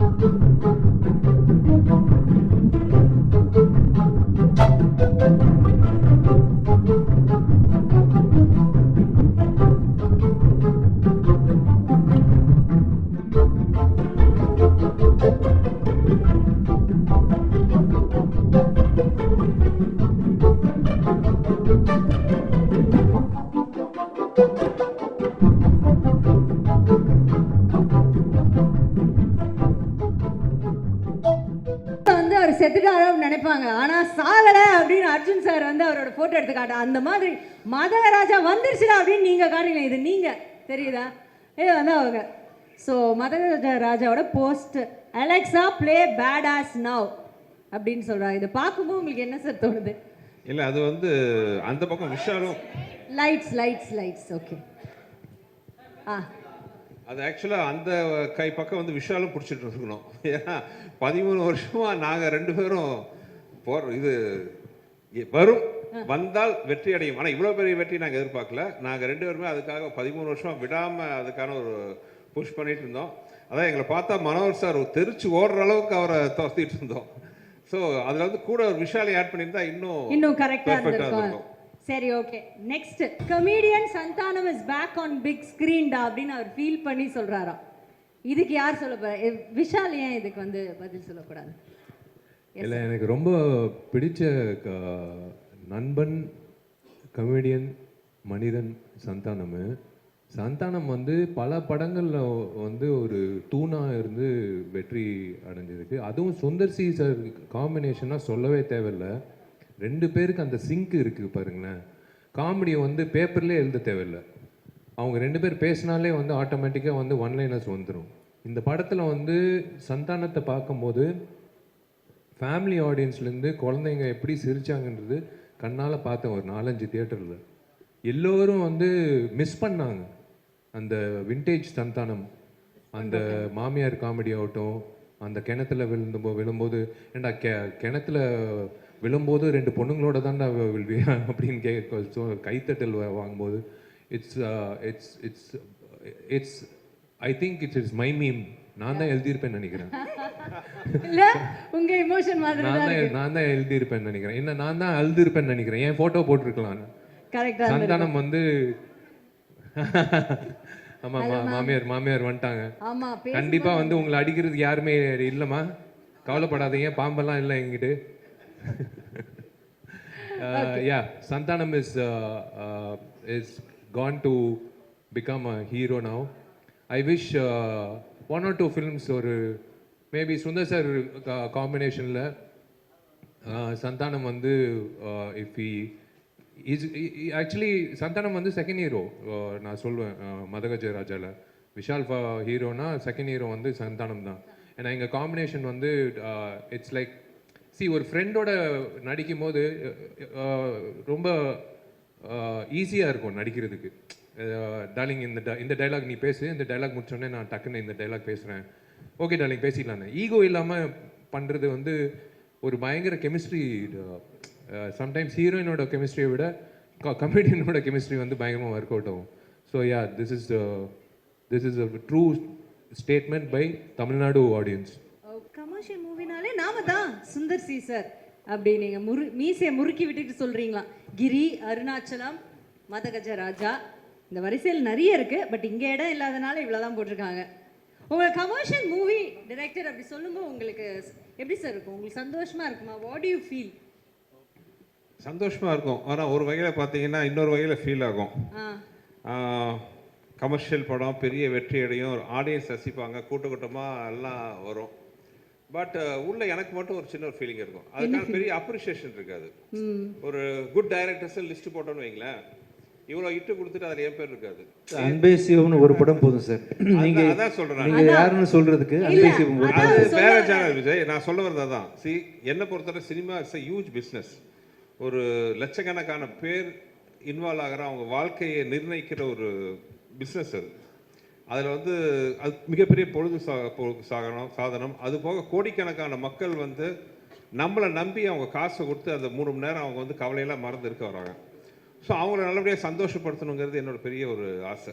வந்து அவர் செத்துட்டாரு நினைப்பாங்க? ஆனா சாகல அப்படின்னு அர்ஜுன் சார் வந்து அவரோட போட்டோ எடுத்து காட்ட அந்த மாதிரி மதகராஜா வந்துருச்சுடா அப்படின்னு நீங்க காட்டுறீங்க இது நீங்க. தெரியுதா? இது வந்து அவங்க. ஸோ மதகராஜா ராஜாவோட post Alexa play badass now அப்படின்னு சொல்றாங்க. இதை பார்க்கும்போது உங்களுக்கு என்ன சார் தோணுது? இல்லை அது வந்து அந்த பக்கம் விஷாலும் லைட்ஸ் லைட்ஸ் லைட்ஸ் ஓகே ஆ. அது ஆக்சுவலாக அந்த கை பக்கம் வந்து விஷாலும் பிடிச்சிட்டு இருக்கணும். ஏன்னா பதிமூணு வருஷமா நாங்கள் ரெண்டு பேரும் போற இது வரும் வந்தால் வெற்றி அடையும். ஆனால் இவ்வளோ பெரிய வெற்றி நாங்கள் எதிர்பார்க்கல. நாங்கள் ரெண்டு பேருமே அதுக்காக பதிமூணு வருஷமா விடாமல் அதுக்கான ஒரு புஷ் பண்ணிட்டு இருந்தோம். அதான் எங்களை பார்த்தா மனோகர் சார் தெரிச்சு ஓடுற அளவுக்கு அவரை துரத்திட்டு இருந்தோம். ஸோ அதில் வந்து கூட ஒரு விஷாலை ஆட் பண்ணியிருந்தா இன்னும் இன்னும் கரெக்டா perfect ஆ இருந்திருக்கும். இருந்திருக்கும். சரி okay next comedian Santhanam is back on big ஸ்கிரீன்டா அப்படின்னு அவர் ஃபீல் பண்ணி சொல்றாராம். இதுக்கு யார் சொல்ல போறா? விஷால் ஏன் இதுக்கு வந்து பதில் சொல்லக்கூடாது? இல்லை எனக்கு ரொம்ப பிடிச்ச நண்பன் கமெடியன் மனிதன் சந்தானம். சந்தானம் வந்து பல படங்களில் வந்து ஒரு தூணாக இருந்து வெற்றி அடைஞ்சிருக்கு. அதுவும் சுந்தர் சி சார் காம்பினேஷனாக சொல்லவே தேவையில்ல. ரெண்டு பேருக்கு அந்த சிங்க் இருக்குது பாருங்களேன். காமெடியை வந்து பேப்பர்லேயே எழுத தேவையில்லை. அவங்க ரெண்டு பேர் பேசினாலே வந்து ஆட்டோமேட்டிக்காக வந்து ஒன் லைனர்ஸ் வந்துடும் இந்த படத்தில் வந்து சந்தானத்தை பார்க்கும்போது ஃபேமிலி ஆடியன்ஸ்லேருந்து குழந்தைங்க எப்படி சிரிச்சாங்கன்றது கண்ணால் பார்த்தேன் ஒரு நாலஞ்சு தியேட்டரில் எல்லோரும் வந்து மிஸ் பண்ணாங்க. அந்த விண்டேஜ் சந்தானம் அந்த மாமியார் காமெடி ஆகட்டும் அந்த கிணத்துல விழுந்து விழும்போது ஏண்டா கெ கிணத்துல விழும்போது ரெண்டு பொண்ணுங்களோட விழுவியா அப்படின்னு கேட்க so கைத்தட்டல் வாங்கும்போது it's it's it's it's I think it's it's my meme நான் தான் எழுதியிருப்பேன்னு நினைக்கிறேன். இல்ல உங்க இமோஷன் மாதிரி நான் தான் தான் நான் தான் எழுதியிருப்பேன்னு நினைக்கிறேன். என்ன நான் தான் எழுதியிருப்பேன்னு நினைக்கிறேன். என் ஃபோட்டோ போட்டிருக்கலாம் கரெக்டா சந்தானம் வந்து ஆமா மாமியார் மாமியார் வந்துட்டாங்க. கண்டிப்பா வந்து உங்களை அடிக்கிறதுக்கு யாருமே இல்லைம்மா. கவலைப்படாதீங்க. பாம்பெல்லாம் இல்லை எங்கிட்டு yeah Santhanam is is gone to become a hero now I wish one or two films ஒரு மேபி சுந்தர் சார் காம்பினேஷனில் சந்தானம் வந்து if he is actually Santhanam வந்து செகண்ட் ஹீரோ நான் சொல்லுவேன் uh, மதகஜ ராஜால விஷால் ஹீரோனா செகண்ட் ஹீரோ வந்து சந்தானம் தான். ஏன்னா எங்கள் காம்பினேஷன் வந்து இட்ஸ் லைக் சி ஒரு ஃப்ரெண்டோட நடிக்கும் போது ரொம்ப ஈஸியாக இருக்கும் நடிக்கிறதுக்கு. டார்லிங் இந்த இந்த டைலாக் நீ பேசு. இந்த டைலாக் முடிச்சோடனே நான் டக்குன்னு இந்த டைலாக் பேசுகிறேன் ஓகே டார்லிங் பேசிடலான்னு ஈகோ இல்லாமல் பண்ணுறது வந்து ஒரு பயங்கர கெமிஸ்ட்ரி சம்டைம்ஸ் ஹீரோயினோட கெமிஸ்ட்ரியை விட கமெடியனோட கெமிஸ்ட்ரி வந்து பயங்கரமாக ஒர்க் அவுட் ஆகும். So ya this is this is a true statement by Tamil Nadu audience commercial movie நாம தான் சுந்தர் சி சார். அப்படி நீங்க முரு மீசையை முறுக்கி விட்டுட்டு சொல்றீங்களா? கிரி அருணாச்சலம் மதகஜ ராஜா. இந்த வரிசையில் நிறைய இருக்கு பட் இங்க இடம் இல்லாதனால இவ்வளவுதான் போட்டிருக்காங்க. உங்களை கமர்ஷியல் மூவி டைரக்டர் அப்படி சொல்லும்போது உங்களுக்கு எப்படி சார் இருக்கும்? உங்களுக்கு சந்தோஷமா இருக்குமா? வாட் யூ ஃபீல் சந்தோஷமா இருக்கும். ஆனால் ஒரு வகையில் பார்த்தீங்கன்னா இன்னொரு வகையில் ஃபீல் ஆகும். கமர்ஷியல் படம் பெரிய வெற்றி அடையும் ஆடியன்ஸ் ரசிப்பாங்க கூட்ட கூட்டமாக எல்லாம் வரும். பட் உள்ள எனக்கு மட்டும் ஒரு சின்ன ஒரு ஃபீலிங் இருக்கும். அதுக்கான பெரிய அப்ரிஷியேஷன் இருக்காது. ஒரு குட் டைரக்டர்ஸ் லிஸ்ட் போட்டோன்னு வைங்களேன் இவ்வளோ இட்டு கொடுத்துட்டு அதில் என் பேர் இருக்காது. அன்பே சிவம்னு ஒரு படம் போதும் சார். நீங்க அதான் சொல்றேன். நீங்க யாருன்னு சொல்றதுக்கு அன்பே சிவம் ஒரு படம். வேற சேனல் விஜய் நான் சொல்ல வரது அதான். சி என்னை பொறுத்தவரை cinema it's a huge business ஒரு லட்சக்கணக்கான பேர் இன்வால்வ் ஆகிற அவங்க வாழ்க்கையை நிர்ணயிக்கிற ஒரு பிஸ்னஸ் அது. அதில் வந்து அது மிகப்பெரிய பொழுது சா பொழுது சாகனம் சாதனம். அது போக கோடிக்கணக்கான மக்கள் வந்து நம்மளை நம்பி அவங்க காசை கொடுத்து அந்த மூணு மணி நேரம் அவங்க வந்து கவலையெல்லாம் மறந்து இருக்க வராங்க. ஸோ அவங்கள நல்லபடியாக சந்தோஷப்படுத்தணுங்கிறது என்னோட பெரிய ஒரு ஆசை.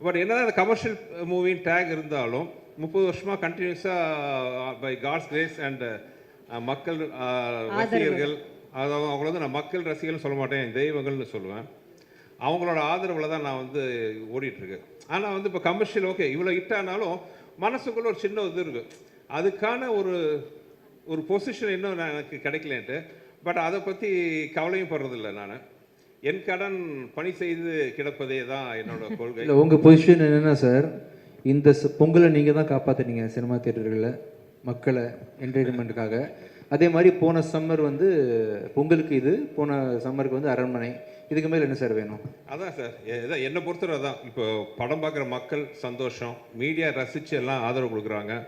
பட் என்னதான் அந்த கமர்ஷியல் மூவின் டேக் இருந்தாலும் முப்பது வருஷமாக கண்டினியூஸாக பை காட்ஸ் கிரேஸ் அண்ட் மக்கள் அஹ், ரசிகர்கள் அதாவது அவங்கள வந்து நான் மக்கள் ரசிகர்கள்னு சொல்ல மாட்டேன் தெய்வங்கள்னு சொல்லுவேன். அவங்களோட ஆதரவில் தான் நான் வந்து ஓடிட்டுருக்கேன் ஆனால் வந்து இப்போ கமர்ஷியல் ஓகே இவ்வளோ ஹிட் ஆனாலும் மனசுக்குள்ள ஒரு சின்ன இது இருக்குது அதுக்கான ஒரு ஒரு பொசிஷன் இன்னும் நான் எனக்கு கிடைக்கலன்ட்டு. பட் அதை பற்றி கவலையும் படுறதில்ல நான். என் கடன் பணி செய்து கிடப்பதே தான் என்னோட கொள்கை. இல்லை உங்கள் பொசிஷன் என்னென்னா சார் இந்த பொங்கலை நீங்கள் தான் காப்பாற்றுனீங்க சினிமா தியேட்டர்களில் மக்களை என்டர்டைன்மெண்ட்டுக்காக அதே மாதிரி போன சம்மர் வந்து பொங்கலுக்கு இது போன சம்மருக்கு வந்து அரண்மனை. இதுக்கு மேலே என்ன சார் வேணும்? அதான் சார். எ- என்னை பொறுத்தவரை தான் இப்போ படம் பார்க்குற மக்கள் சந்தோஷம். மீடியா ரசித்து எல்லாம் ஆதரவு கொடுக்குறாங்க.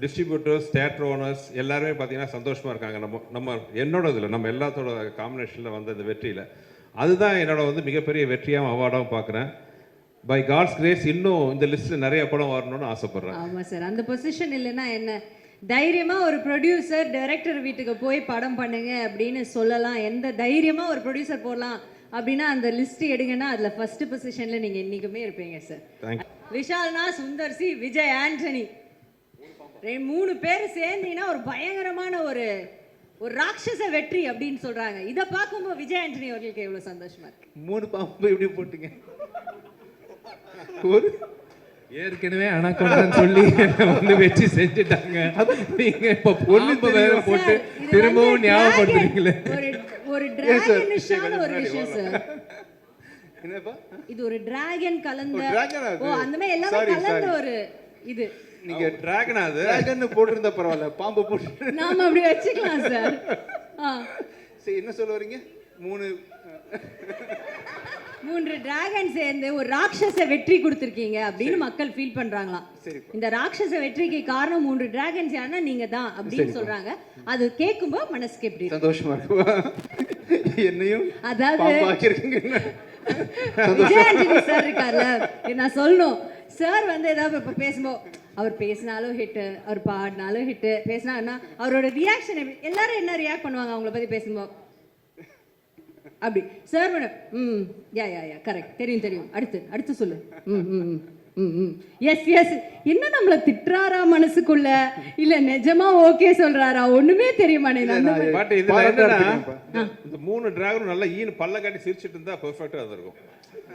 டிஸ்ட்ரிபியூட்டர்ஸ் தேட்டர் ஓனர்ஸ் எல்லாருமே பார்த்தீங்கன்னா சந்தோஷமாக இருக்காங்க. நம்ம நம்ம என்னோட இதில் நம்ம எல்லாத்தோட காம்பினேஷனில் வந்த இந்த வெற்றியில். அதுதான் என்னோட வந்து மிகப்பெரிய வெற்றியாகவும் அவார்டாகவும் பார்க்குறேன். பை காட்ஸ் கிரேஸ் இன்னும் இந்த லிஸ்ட்டில் நிறைய படம் வரணும்னு ஆசைப்பட்றேன். ஆமா சார். அந்த பொசிஷன் இல்லைன்னா என்ன? தைரியமா ஒரு ப்ரொடியூசர் டைரக்டர் வீட்டுக்கு போய் படம் பண்ணுங்க அப்படின்னு சொல்லலாம். எந்த தைரியமா ஒரு ப்ரொடியூசர் போடலாம் அப்படின்னா அந்த லிஸ்ட் எடுங்கன்னா அதுல ஃபர்ஸ்ட் பொசிஷன்ல நீங்க என்னைக்குமே இருப்பீங்க சார் விஷால்னா சுந்தர் சி விஜய் ஆண்டனி. மூணு பேர் சேர்ந்தீங்கன்னா ஒரு பயங்கரமான ஒரு ஒரு ராட்சச வெற்றி அப்படின்னு சொல்றாங்க. இதை பார்க்கும்போது விஜய் ஆண்டனி அவர்களுக்கு எவ்வளவு சந்தோஷமா இருக்கு? மூணு பாம்பு எப்படி போட்டீங்க? ஒரு ஏற்கனவே அணக்கொண்டான்னு சொல்லி என்னை வந்து வச்சு செஞ்சுட்டாங்க. நீங்க இப்ப பொண்ணு வேற போட்டு திரும்பவும் ஞாபகப்படுத்துறீங்களே. ஒரு ஒரு டிராகனிஷான ஒரு விஷயம் சார். என்னப்பா? இது ஒரு டிராகன் கலந்த ஓ அந்த மாதிரி எல்லாமே கலந்த. ஒரு இது. நீங்க டிராகனா அது. டிராகன் போட்டிருந்தா பரவாயில்ல பாம்பு போட்டு நாம அப்படி வச்சுக்கலாம் சார். சரி என்ன சொல்ல வரீங்க? மூணு மூன்று டிராகன் சேர்ந்து ஒரு ராட்சச வெற்றி கொடுத்துருக்கீங்க அப்படின்னு மக்கள் ஃபீல் பண்றாங்களாம். இந்த ராட்சச வெற்றிக்கு காரணம் மூன்று டிராகன்ஸ் யாருன்னா நீங்க தான் அப்படின்னு சொல்றாங்க. அது கேட்கும்போது மனசுக்கு எப்படி? சந்தோஷமா என்னையும் அதாவது பாம்பு ஆக்கியிருக்கீங்க விஜய் ஆண்டனி சார் இருக்கார்ல நான் சொல்லணும்? சார் வந்து ஏதாவது இப்போ பேசும்போது அவர் பேசினாலும் ஹிட்டு அவர் பாடினாலும் ஹிட்டு பேசினாருன்னா அவரோட ரியாக்ஷன் எல்லாரும் என்ன ரியாக்ட் பண்ணுவாங்க அவங்கள பற்றி பேசும்போது? அப்படி. சார் மேடம் ம் யா யா யா கரெக்ட் தெரியும் தெரியும். அடுத்து அடுத்து சொல்லு. ம் ம் ம் எஸ் எஸ் என்ன நம்மள திட்டுறாரா மனசுக்குள்ள? இல்ல நிஜமா ஓகே சொல்றாரா? ஒண்ணுமே தெரிய மாட்டேங்குது. பட் இதுல என்னன்னா. இந்த மூணு டிராகனும் நல்லா ஈனு பல்ல காட்டி சிரிச்சிட்டு இருந்தா பெர்ஃபெக்டா இருந்திருக்கும்.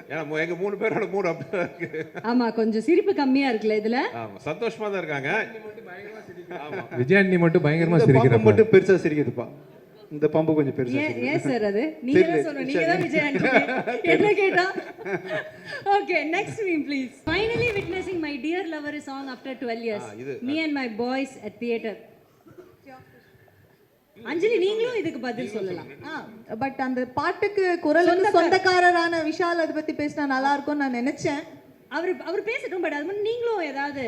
ஏன்னா எங்க மூணு பேரோட மூடு அப்படிதான் இருக்கு. ஆமா கொஞ்சம் சிரிப்பு கம்மியா இருக்குல்ல இதுல? ஆமா சந்தோஷமா தான் இருக்காங்க. ஆமா விஜயாண்டி மட்டும் பயங்கரமா சிரிக்கிறப்ப. மட்டும் பெருசா சிரிக்குதுப்பா. இந்த பாம்பு கொஞ்சம் பெருசா ஏன் சார் அது? நீங்க தான் சொல்லணும் நீங்க தான் விஜய் என்ன கேட்டா? Okay next me please finally witnessing my dear lover song after 12 years me and my boys at theatre Anjali நீங்களும் இதுக்கு பதில் சொல்லலாம். பட் அந்த பாட்டுக்கு குரலுக்கு சொந்தக்காரரான விஷால் அதை பத்தி பேசினா நல்லா இருக்கும்னு நான் நினைச்சேன். அவர் அவர் பேசட்டும் பட் அது மாதிரி நீங்களும் ஏதாவது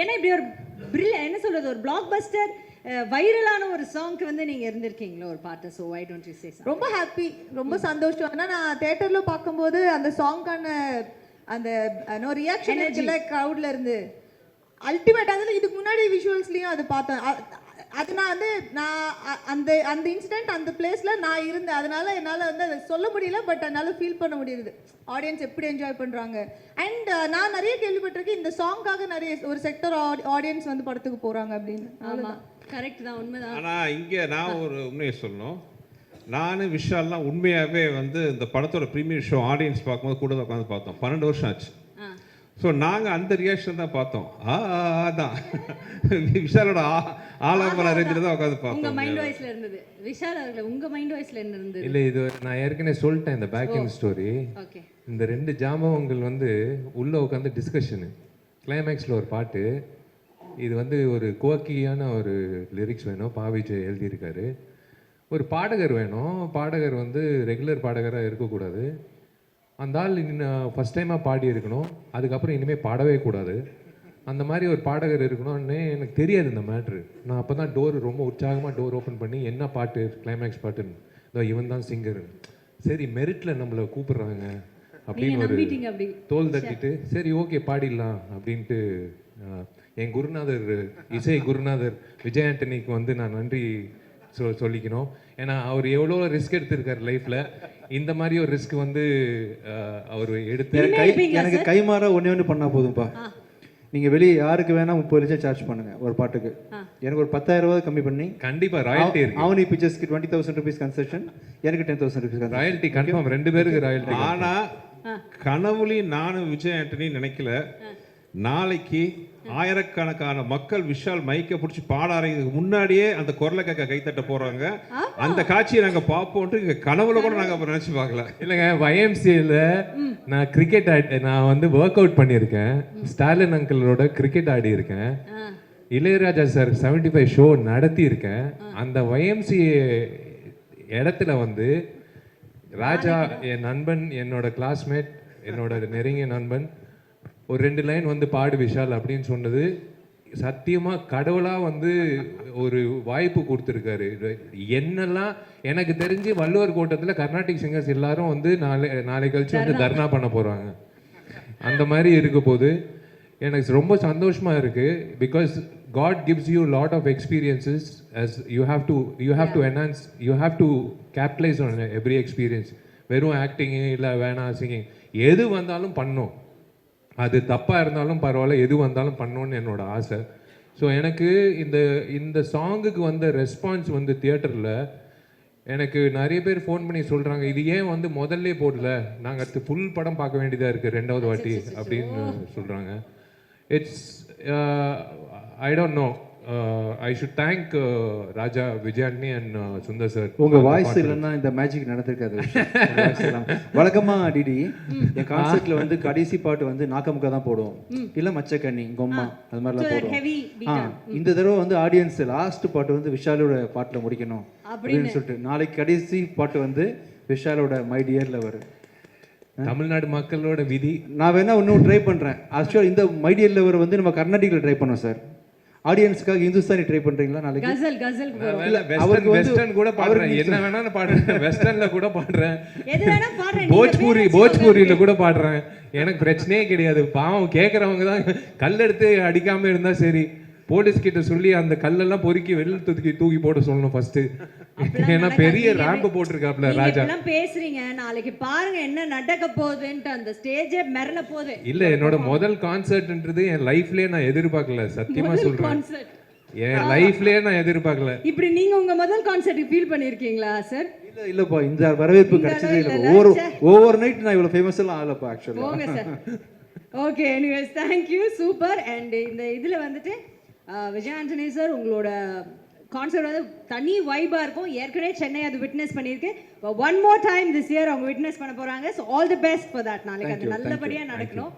ஏன்னா இப்படி ஒரு பிரில்ல என்ன சொல்றது ஒரு பிளாக் பஸ்டர் வைரலான ஒரு சாங்க்கு வந்து நீங்க இருந்திருக்கீங்களா ஒரு பாட்டு? So why don't you say ரொம்ப ஹாப்பி ரொம்ப சந்தோஷம். ஆனா நான் தியேட்டர்ல பார்க்கும்போது அந்த சாங்கான அந்த நோ ரியாக்ஷன் இருக்குல்ல க்ரௌட்ல இருந்து. அல்டிமேட் அதில் இதுக்கு முன்னாடி விஷுவல்ஸ்லயும் அது பார்த்தேன். அது நான் வந்து நான் அந்த அந்த இன்சிடென்ட் அந்த பிளேஸ்ல நான் இருந்தேன். அதனால என்னால் வந்து அதை சொல்ல முடியல பட் என்னால் ஃபீல் பண்ண முடியுது. ஆடியன்ஸ் எப்படி என்ஜாய் பண்றாங்க? அண்ட் நான் நிறைய கேள்விப்பட்டிருக்கேன் இந்த சாங்காக நிறைய ஒரு செக்டர் ஆடியன்ஸ் வந்து படத்துக்கு போறாங்க அப்படின்னு. ஆமா. கரெக்ட் தான் உண்மைதான். ஆனா இங்க நான் ஒரு உண்மையை சொல்லணும். நானு விஷால்லாம் உண்மையாவே வந்து இந்த படத்தோட ப்ரீமியர் ஷோ ஆடியன்ஸ் பார்க்கும்போது கூட உட்காந்து பார்த்தோம். பன்னெண்டு வருஷம் ஆச்சு. ஸோ நாங்கள் அந்த ரியாக்ஷன் தான் பார்த்தோம். ஆ தான். விஷாலோட ஆ ஆலாம்பர ரேஞ்சில் தான் உட்காந்து பார்த்தோம். மைண்ட் வாய்ஸ்ல இருந்தது. விஷால் அவர்கள் உங்க மைண்ட் வாய்ஸ்ல என்ன இருந்தது? இல்ல இது நான் ஏற்கனவே சொல்லிட்டேன் இந்த பேக் எண்ட் ஸ்டோரி ஓகே இந்த ரெண்டு ஜாம்பவங்கள் வந்து உள்ள உட்காந்து டிஸ்கஷனு கிளைமேக்ஸில் ஒரு பாட்டு. இது வந்து ஒரு கோக்கியான ஒரு லிரிக்ஸ் வேணும். பாவிஜய் எழுதியிருக்காரு. ஒரு பாடகர் வேணும். பாடகர் வந்து ரெகுலர் பாடகராக இருக்கக்கூடாது. அந்த ஆள் ஃபஸ்ட் டைமாக பாடி இருக்கணும். அதுக்கப்புறம் இனிமேல் பாடவே கூடாது. அந்த மாதிரி ஒரு பாடகர் இருக்கணும்னு எனக்கு தெரியாது இந்த மேட்ரு நான் அப்போ தான் டோர் ரொம்ப உற்சாகமாக டோர் ஓப்பன் பண்ணி என்ன பாட்டு? கிளைமேக்ஸ் பாட்டுன்னு. இதோ இவன் தான் சிங்கர் சரி மெரிட்டில் நம்மளை கூப்பிடுறாங்க அப்படின்னு ஒரு தோல் தட்டிட்டு சரி ஓகே பாடிடலாம். அப்படின்ட்டு என் குருநாதர் இசை குருநாதர் விஜய் ஆண்டனிக்கு வந்து நான் நன்றி சொ சொல்லிக்கணும். ஏன்னா அவர் எவ்வளோ ரிஸ்க் எடுத்திருக்காரு லைஃப்பில் இந்த மாதிரி ஒரு ரிஸ்க் வந்து அவர் எடுத்து எனக்கு கை எனக்கு கைமாறா ஒண்ணே ஒன்று பண்ணா போதும்பா. நீங்கள் வெளியே யாருக்கு வேணால் முப்பது லட்சம் சார்ஜ் பண்ணுங்கள் ஒரு பாட்டுக்கு. எனக்கு ஒரு பத்தாயிரம் ரூபாய் கம்மி பண்ணி. கண்டிப்பா ராயல்ட்டி இருக்கு. அவனி பிக்சர்ஸ்க்கு டுவெண்ட்டி தௌசண்ட் ருபீஸ் கன்செஷன் எனக்கு ten thousand rupees royalty confirm ரெண்டு பேருக்கு ராயல்ட்டி ஆனா கனவுலையும் நானும் விஜய் ஆண்டனி நினைக்கல. நாளைக்கு ஆயிரக்கணக்கான மக்கள் விஷால் மைக்க பிடிச்சி பாட ஆரம்பிக்கிறதுக்கு முன்னாடியே அந்த குரலை கேட்க கைத்தட்ட போறாங்க. அந்த காட்சியை நாங்க பார்ப்போம்ட்டு இங்க கனவுல கூட நாங்க நினைச்சு பார்க்கல. இல்லைங்க YMCA-ல நான் கிரிக்கெட் ஆடி நான் வந்து ஒர்க் அவுட் பண்ணியிருக்கேன். ஸ்டாலின் அங்கிளோட கிரிக்கெட் ஆடி இருக்கேன் இளையராஜா சார் 75 ஃபைவ் ஷோ நடத்தி இருக்கேன் அந்த YMCA இடத்துல வந்து ராஜா என் நண்பன் என்னோட கிளாஸ்மேட் என்னோட நெருங்கிய நண்பன் ஒரு ரெண்டு லைன் வந்து பாடு விஷால் அப்படின்னு சொன்னது சத்தியமா கடவுளா வந்து ஒரு வாய்ப்பு கொடுத்துருக்காரு. என்னெல்லாம் எனக்கு தெரிஞ்சு வள்ளுவர் கோட்டத்துல கர்நாடிக் சிங்கர்ஸ் எல்லாரும் வந்து நாளை நாளை கழிச்சு வந்து தர்ணா. பண்ண போறாங்க. அந்த மாதிரி இருக்க போது எனக்கு ரொம்ப சந்தோஷமா இருக்கு. Because God gives you lot of experiences as you have to you have to enhance you have to capitalise on every experience வெறும் ஆக்டிங்கு இல்லை வேணாம் சிங்கிங் எது வந்தாலும் பண்ணும். அது தப்பாக இருந்தாலும் பரவாயில்ல எது வந்தாலும் பண்ணணும்னு என்னோட ஆசை. ஸோ எனக்கு இந்த இந்த சாங்குக்கு வந்த ரெஸ்பான்ஸ் வந்து தியேட்டரில் எனக்கு நிறைய பேர் ஃபோன் பண்ணி சொல்கிறாங்க இது ஏன் வந்து முதல்ல போடல? நாங்கள் அடுத்து ஃபுல் படம் பார்க்க வேண்டியதாக இருக்குது ரெண்டாவது வாட்டி அப்படின்னு சொல்கிறாங்க it's I don't know I should thank Raja Vijayandi and Sundar sir உங்க வாய்ஸ் இல்லைன்னா இந்த மேஜிக் நடந்திருக்காது. வழக்கமா டிடி என் கான்செர்ட்ல வந்து கடைசி பாட்டு வந்து நாக்கமுக்கா தான் போடுவோம். இல்ல மச்சக்கண்ணி கொம்மா அது மாதிரிலாம் போடுவோம். இந்த தடவை வந்து ஆடியன்ஸ் லாஸ்ட் பாட்டு வந்து விஷாலோட பாட்டுல முடிக்கணும் அப்படின்னு சொல்லிட்டு நாளைக்கு கடைசி பாட்டு வந்து விஷாலோட மை டியர்ல வரும் தமிழ்நாடு மக்களோட விதி. நான் வேணா இன்னும் ட்ரை பண்றேன். ஆக்சுவலா இந்த மை டியர்ல வர வந்து நம்ம கர்நாடிக்ல ட்ரை பண்ணோம் சார் ஆடியன்ஸ்க்காக இந்துஸ்தானி ட்ரை பண்றீங்களா நாளைக்கு? கசல் கசல் வெஸ்டர்ன் அவருக்கு வெஸ்டர்ன் கூட பாடுறேன். என்ன வேணாலும் பாடுறேன். வெஸ்டர்ன்ல கூட பாடுறேன். எது வேணா பாடுறேன். போஜ்பூரி பேர் போஜ்பூரியில கூட பாடுறேன். எனக்கு பிரச்சனையே கிடையாது. பாவம் கேட்கறவங்க தான் கல் எடுத்து அடிக்காம இருந்தா சரி. போலீஸ் கிட்ட சொல்லி அந்த கல்லெல்லாம் பொறுக்கி வெளில தூக்கி தூக்கி போட சொல்லணும் ஃபர்ஸ்ட் ஏன்னா. பெரிய ரேம்ப் போட்டிருக்காப்ல ராஜா. இப்படிலாம் பேசுறீங்க நாளைக்கு பாருங்க என்ன நடக்க போகுதுன்ட்டு அந்த ஸ்டேஜே மிரள போகுது. இல்ல என்னோட முதல் கான்சர்ட்ன்றது என் லைஃப்லயே நான் எதிர்பார்க்கல சத்தியமா சொல்றேன். என் லைஃப்லயே நான் எதிர்பார்க்கல. இப்படி நீங்க உங்க முதல் கான்சர்ட் ஃபீல் பண்ணிருக்கீங்களா சார் இல்ல இல்லப்பா இந்த வரவேற்பு கிடைச்சதே இல்லை ஒவ்வொரு. ஒவ்வொரு நைட் நான் இவ்வளவு ஃபேமஸ் எல்லாம் ஆகலப்பா ஆக்சுவலா போங்க sir okay anyways thank you super and இந்த இதுல வந்துட்டு விஜய் ஆண்டனி சார் உங்களோட கான்சர்ட் வந்து தனி வைபா இருக்கும். ஏற்கனவே சென்னை அது விட்னஸ் பண்ணியிருக்கு. One more time this year அவங்க விட்னஸ் பண்ண போறாங்க. So all the best for that நாளைக்கு அது நல்லபடியா நடக்கணும்.